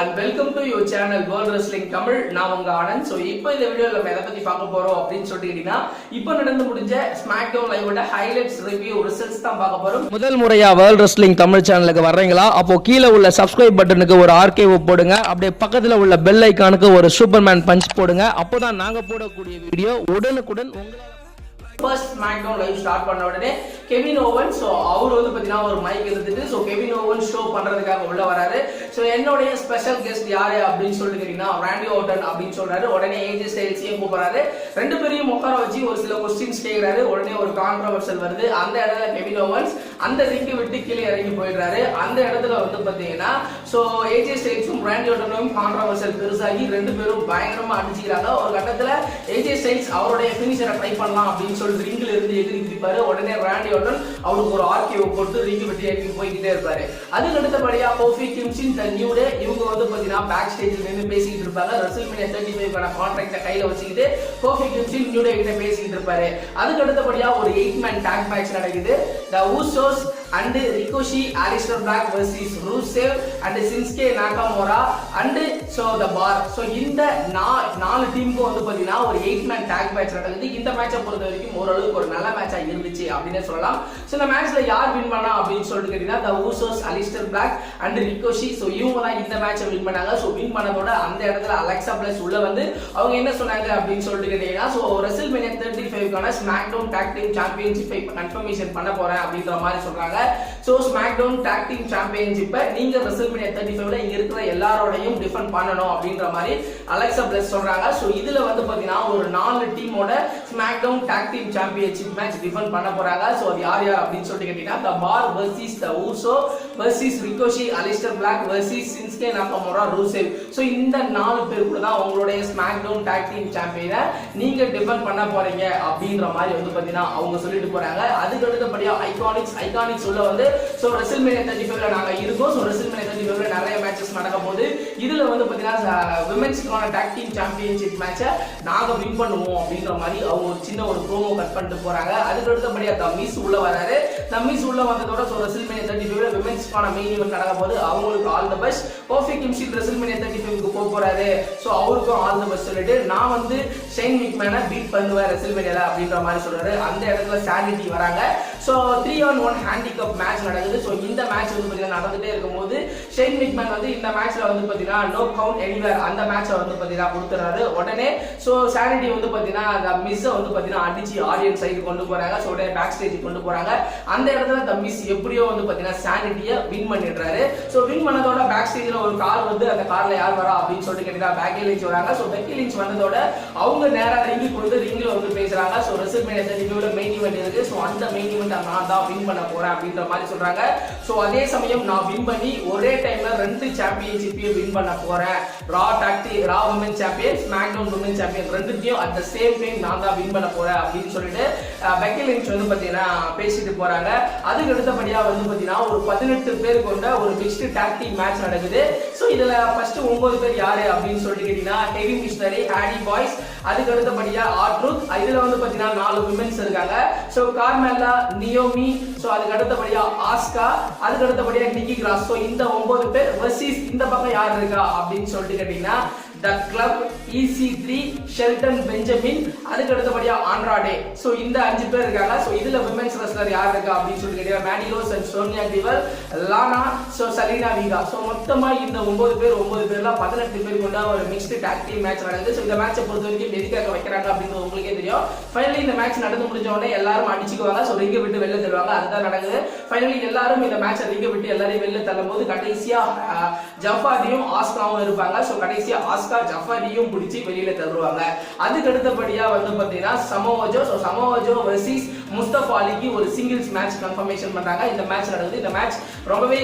And welcome to your channel world wrestling Tamil நான் உங்க Anand. So இப்போ இந்த வீடியோவில் நம்ம எதை பத்தி பார்க்க போறோம் அப்படின்னு சொல்லிட்டு இப்போ நடந்து முடிஞ்ச ஸ்மாக் டவுன் லைவோட ஹைலைட்ஸ் ரிவ்யூ ரிசல்ட்ஸ் தான் பார்க்க போறோம். முதல் முறையா வேர்ல்ட் ரெஸ்லிங் தமிழ் சேனலுக்கு வர்றீங்களா? அப்போ கீழே உள்ள சப்ஸ்கிரைப் பட்டனுக்கு ஒரு ஆர்கேவ் போடுங்க. அப்படியே பக்கத்துல உள்ள பெல் ஐக்கானுக்கு ஒரு சூப்பர்மேன் பஞ்ச் போடுங்க. அப்போதான் நாங்க போடக்கூடிய வீடியோ உடனுக்குடன் உங்களால first SmackDown live start பண்ண உடனே கெவின் ஓவன் ஸோ அவர் வந்து பார்த்தீங்கன்னா ஒரு மைக் எடுத்துட்டு ஸோ கெவின் ஓவன் ஷோ பண்ணுறதுக்காக உள்ள வராரு. ஸோ என்னுடைய ஸ்பெஷல் கெஸ்ட் யாரு அப்படின்னு சொல்லிட்டு கேட்டீங்கன்னா ராண்டி ஓட்டன் அப்படின்னு சொல்றாரு. உடனே ஏஜி ஸ்டைல்ஸையும் கூப்பிடுறாரு ரெண்டு பேரையும் உட்கார வச்சு ஒரு சில கொஸ்டின்ஸ் கேட்குறாரு உடனே ஒரு கான்ட்ரவர்சல் வருது. அந்த இடத்துல கெவின் ஓவன்ஸ் அந்த ரிங்கை விட்டு கீழே இறங்கி போயிடுறாரு. அந்த இடத்துல வந்து பார்த்தீங்கன்னா ஸோ ஏஜே ஸ்டைல்ஸும் ராண்டி ஓட்டனும் கான்ட்ரவர்சல் பெருசாகி ரெண்டு பேரும் பயங்கரமா அடிச்சுக்கிறாங்க. ஒரு கட்டத்தில் ஏஜே ஸ்டைல்ஸ் அவருடைய ஃபினிஷரை ட்ரை பண்ணலாம் அப்படின்னு சொல்லிட்டு ரிங்கில் இருந்து எதிரி பிடிப்பாரு. உடனே ராண்டி ஓட்டன் அவருக்கு ஒரு ஆர்கியூ போட்டு ரிங்கு விட்டு இறங்கி போய்கிட்டே இருப்பாரு. அதுக்கு அடுத்தபடியா கோஃபி கிம்சின் த நியூ டே இவங்க வந்து பார்த்தீங்கன்னா பேக் ஸ்டேஜில் நின்று பேசிக்கிட்டு இருப்பாங்க. ரசல் மீடியா தேர்ட்டி ஃபைவ் கான்ட்ராக்டை கையில வச்சுக்கிட்டு கோஃபி கிம்சின் நியூ டே கிட்ட பேசிக்கிட்டு இருப்பாரு. அதுக்கு அடுத்தபடியா ஒரு எயிட் மேன் டேக் மேட்ச் நடக்குது the Usos and Ricochet Aleister Black versus Rusev and Shinsuke Nakamura and so the Bar. So இந்த நாலு டீமுக்கும் வந்து பார்த்தீங்கன்னா ஒரு எயிட் மேன் டேக் மேட்ச் நடக்குது. இந்த மேட்சை பொறுத்த வரைக்கும் ஓரளவுக்கு ஒரு நல்ல மேட்சா இருந்துச்சு அப்படின்னு சொல்லலாம். ஸோ இந்த மேட்ச்ல யார் வின் பண்ணா அப்படின்னு சொல்லிட்டு கேட்டீங்கன்னா the Usos Aleister Black and Ricochet so இவங்க தான் இந்த மேட்சை வின் பண்ணாங்க. ஸோ வின் பண்ணதோட அந்த இடத்துல அலெக்சா பிளஸ் உள்ள வந்து அவங்க என்ன சொன்னாங்க அப்படின்னு சொல்லிட்டு கேட்டீங்கன்னா ஸோ ரெசில் மேனியா தேர்ட்டி ஃபைவ்க்கான ஸ்மாக் டவுன் டேக் டீம் சாம்பியன்ஷிப்பை கன்ஃபர்மேஷன் பண்ண போறேன் அப்படின்ற மாதிரி சொல்றாங்க. So SmackDown tag team சாம்பியன்ஷிப்பை நீங்க ரெசல்மினியா தேர்ட்டி ஃபைவ்ல இங்க இருக்கிற எல்லாரோடையும் டிஃபெண்ட் பண்ணணும் அப்படின்ற மாதிரி அலெக்சா பிளஸ் சொல்றாங்க. ஸோ இதுல வந்து பாத்தீங்கன்னா ஒரு நாலு டீமோட SmackDown tag team championship match defend பண்ண போறாங்க. ஸோ அது யார் யார் அப்படின்னு சொல்லிட்டு கேட்டீங்கன்னா the Bar versus the Uso versus Ricochet Aleister Black versus Shinsuke Nakamura Rusev so இந்த நாலு பேர் கூட தான் உங்களுடைய ஸ்மாக் டவுன் டாக் டீம் சாம்பியனை நீங்க டிஃபெண்ட் பண்ண போறீங்க அப்படின்ற மாதிரி வந்து பாத்தீங்கன்னா அவங்க சொல்லிட்டு போறாங்க. அதுக்கு அடுத்தபடியா ஐகானிக்ஸ் ஐகானிக்ஸ் சொல்ல வந்து ஸோ ரெசில் மேனியா தேர்ட்டி ஃபைவ்ல நாங்கள் இருக்கோம். ஸோ ரெசில் மேனியா தேர்ட்டி ஃபைவ்ல நிறைய மேட்சஸ் நடக்க போகுது. இதில் வந்து பார்த்தீங்கன்னா விமென்ஸ்க்கான டாக் டீம் சாம்பியன்ஷிப் மேட்சை நாங்க வின் பண்ணுவோம் அப்படின்ற மாதிரி அவங்க ஒரு சின்ன ஒரு ப்ரோமோ கட் பண்ணிட்டு போறாங்க. அதுக்கு அடுத்தபடியாக தம்மிஸ் உள்ளே வராரு. தம்மிஸ் உள்ள வந்ததோட ஸோ ரெசில் மேனியா தேர்ட்டி ஃபைவ்ல விமென்ஸ்க்கான மெயின் ஈவெண்ட் நடக்க போது அவங்களுக்கு all the best Kofi Kingston WrestleMania thirty ஃபைவ்க்கு போக போகிறாரு ஸோ அவருக்கும் ஆல் த பெஸ்ட் சொல்லிட்டு நான் வந்து ஷெயின் மிக்மேனை பீட் பண்ணுவேன் ரெசில் மேனியாவில் அப்படின்ற மாதிரி சொல்கிறாரு அந்த இடத்துல சாண்டிட்டி வராங்க. So three on one handicap match நடக்குது ஸோ இந்த மேட்ச் வந்து பார்த்தீங்கன்னா நடந்துட்டே இருக்கும்போது ஷெயின் மிக்மேன் வந்து இந்த மேட்ச்ல வந்து பார்த்தீங்கன்னா நோ கவுண்ட் எனிவேர் அந்த மேட்ச்சை வந்து பார்த்தீங்கன்னா கொடுத்துறாரு. உடனே ஸோ சாரிட்டி வந்து பார்த்தீங்கன்னா அந்த மிஸ்ஸை வந்து பார்த்தீங்கன்னா அடிச்சு ஆடியன்ஸ் சைடு கொண்டு போறாங்க. ஸோ உடனே பேக் ஸ்டேஜ் கொண்டு போறாங்க. அந்த இடத்துல த மிஸ் எப்படியோ வந்து பார்த்தீங்கன்னா சானிட்டியை வின் பண்ணிடுறாரு. ஸோ வின் பண்ணதோட பேக் ஸ்டேஜில் ஒரு கார் வந்து அந்த கார்ல யார் வரா அப்படின்னு சொல்லிட்டு கேட்டீங்கன்னா பேக்கி லிஞ்ச் வராங்க. ஸோ பெக்கி லிஞ்ச் வந்ததோட அவங்க நேராக ரிங்கி கொடுத்து ரிங்கில் வந்து பேசுறாங்க. ஸோ ரெசில் மேனியா ரிவ்யூல மெயின் ஈவெண்ட் இருக்கு ஸோ அந்த மெயின் ஈவெண்ட் நான் தான் வின் பண்ண போறேன் அப்படின்ற மாதிரி சொல்றாங்க. ஸோ அதே சமயம் நான் வின் பண்ணி ஒரே டைம்ல ரெண்டு சாம்பியன்ஷிப்பையும் வின் பண்ண போறேன். Raw டாக்டி Raw women champion SmackDown women champion ரெண்டுத்தையும் அட் த சேம் டைம் நான் தான் வின் பண்ண போறேன் அப்படின்னு சொல்லிட்டு பெக்கி லிஞ்ச் வந்து பார்த்தீங்கன்னா பேசிட்டு போறாங்க. அதுக்கு அடுத்தபடியா வந்து பாத்தீங்கன்னா ஒரு பதினெட்டு பேர் கொண்ட ஒரு மிக்ஸ்டு டாக் மேட்ச் நடக்குது. ஸோ இதுல ஃபர்ஸ்ட் ஒன்பது பேர் யாரு அப்படின்னு சொல்லிட்டு கேட்டீங்கன்னா ஹெவி மிஷினரி ஹேடி பாய்ஸ் அதுக்கு அடுத்தபடியா ஆட்ரூத் இதுல வந்து பாத்தீங்கன்னா நாலு விமென்ஸ் இருக்காங்க. ஸோ கார்மெல்லா நியோமி ஸோ அதுக்கு அடுத்தபடியா ஆஸ்கா அதுக்கு அடுத்தபடியா நிக்கி கிராஸ் ஸோ இந்த ஒன்பது பேர் வர்சஸ் இந்த பக்கம் யார் இருக்கா அப்படின்னு சொல்லிட்டு கேட்டீங்கன்னா the club EC three Shelton Benjamin அதுக்கு அடுத்தபடியா ஆண்ட்ராடே ஸோ இந்த அஞ்சு பேர் இருக்காங்க. ஸோ இதுல விமன்ஸ் ரெஸ்லர் யார் இருக்கா அப்படின்னு சொல்லி கேட்டீங்கன்னா மேடிலோஸ் and Sonya Deville Lana so Zelina Vega so மொத்தமா இந்த ஒன்பது பேர் ஒன்பது பேர்ல பதினெட்டு பேர் கொண்ட ஒரு மிக்ஸ்டு டாக் டீம் மேட்ச் நடக்குது. ஸோ இந்த மேட்சை பொறுத்த வரைக்கும் எதுக்காக வைக்கிறாங்க அப்படின்றது உங்களுக்கே தெரியும். ஃபைனலி இந்த மேட்ச் நடந்து முடிஞ்ச உடனே எல்லாரும் அடிச்சுக்குவாங்க. ஸோ ரிங்க விட்டு வெளில தருவாங்க அதுதான் நடக்குது. ஃபைனலி எல்லாரும் இந்த மேட்சை ரிங்க விட்டு எல்லாரையும் வெளில தள்ளும் போது கடைசியா அஹ், ஆஸ்காவும் இருப்பாங்க. ஸோ கடைசியா ஆஸ்கா ஜஃபாரியும் பிடிச்சி வெளியில தருவாங்க. அதுக்கு அடுத்தபடியா வந்து பாத்தீங்கன்னா சமோஜோ ஸோ சமோஜோ வர்சஸ் முஸ்தப் அலிக்கு ஒரு சிங்கிள்ஸ் மேட்ச் கன்ஃபர்மேஷன் பண்றாங்க. இந்த மேட்ச் நடக்குது. இந்த மேட்ச் ரொம்பவே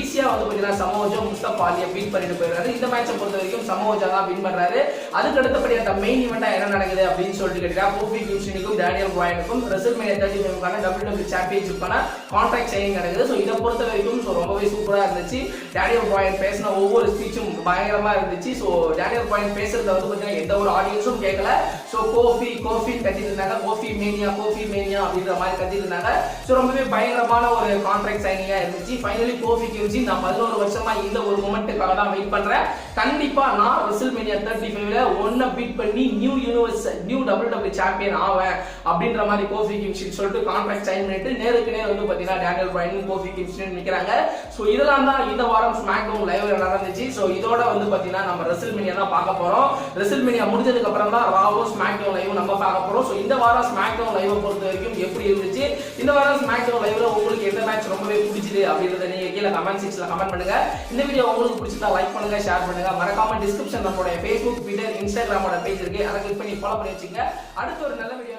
ஈஸியா வந்து பாத்தீங்கன்னா சமோஜோ முஸ்தப் அலியை பீட் பண்ணிட்டு போயிடுறாரு. இந்த மேட்சை பொறுத்த வரைக்கும் சமோஜா தான் வின் பண்றாரு. அதுக்கு அடுத்தபடியா அந்த மெயின் இவெண்டா என்ன நடக்குது அப்படின்னு சொல்லிட்டு கேட்டீங்கன்னா கோபி கியூஷனுக்கும் டேனியல் பாயனுக்கும் ரெசல் மேனியா தேர்ட்டி ஃபைவ்க்கான டபிள்யூ டபிள்யூ சாம்பியன்ஷிப்பான கான்ட்ராக்ட் சைனிங் நடக்குது. ஸோ இதை பொறுத்த வரைக்கும் ஸோ ரொம்பவே சூப்பராக இருந்துச்சு. டேனியல் பாயன் பேசின ஒவ்வொரு ஸ்பீச்சும் பயங்கரமா இருந்துச்சு. ஸோ டேனியல் பாயிண்ட் பேசுறத வந்து பார்த்தீங்கன்னா எந்த ஒரு ஆடியன்ஸும் கேட்கல ஸோ கோஃபி கோஃபி கத்திட்டு இருந்தாங்க கோஃபி மேனியா கோஃபி மேனியா அப்படின்ற மாதிரி கத்திட்டு இருந்தாங்க ஸோ ரொம்பவே பயங்கரமான ஒரு கான்ட்ராக்ட் சைனிங்காக இருந்துச்சு. ஃபைனலி கோஃபி கியூஜி நான் பதினோரு வருஷமா இந்த ஒரு மூமெண்ட்டுக்காக தான் வெயிட் பண்றேன். கண்டிப்பா நான் ரெசில் மேனியா தேர்ட்டி ஃபைவ்ல ஒன்னை பீட் பண்ணி new universe new double double champion ஆவேன் அப்படின்ற மாதிரி கோஃபி கிம்ஷின் சொல்லிட்டு கான்ட்ராக்ட் சைன் பண்ணிட்டு நேருக்கு நேர் வந்து பார்த்தீங்கன்னா டேனியல் பாயிண்ட் கோஃபி கிம்ஷின் நிற்கிறாங்க ஸோ இதெல்லாம் தான் இந்த வாரம் ஸ்மாக் டவுன் லைவ்ல நடந்துச்சு. ஸோ இதோட வந்து பார்த்தீங்கன்னா நம்ம ரெசில் என்ன பார்க்க போறோம். ரெசில் மேனியா முடிஞ்சதுக்கு அப்புறம் தான் ராவும் ஸ்மாக் டவுன் லைவ் நம்ம பார்க்க போறோம். ஸோ இந்த வாரம் ஸ்மாக் டவுன் லைவ் பொறுத்த வரைக்கும் எப்படி இருந்துச்சு? இந்த வாரம் ஸ்மாக் டவுன் லைவ்ல உங்களுக்கு எந்த மேட்ச் ரொம்பவே பிடிச்சது அப்படின்றத நீங்க கீழே கமெண்ட் செக்ஷன்ல கமெண்ட் பண்ணுங்க. இந்த வீடியோ உங்களுக்கு பிடிச்சிருந்தா லைக் பண்ணுங்க ஷேர் பண்ணுங்க. மறக்காம டிஸ்கிரிப்ஷன் நம்மளுடைய ஃபேஸ்புக் ட்விட்டர் இன்ஸ்டாகிராமோட பேஜ் இருக்கு. அதை கிளிக் பண்ணி ஃபாலோ பண்ணி வச்சுங்க அடுத்த ஒரு நல்ல வீடியோ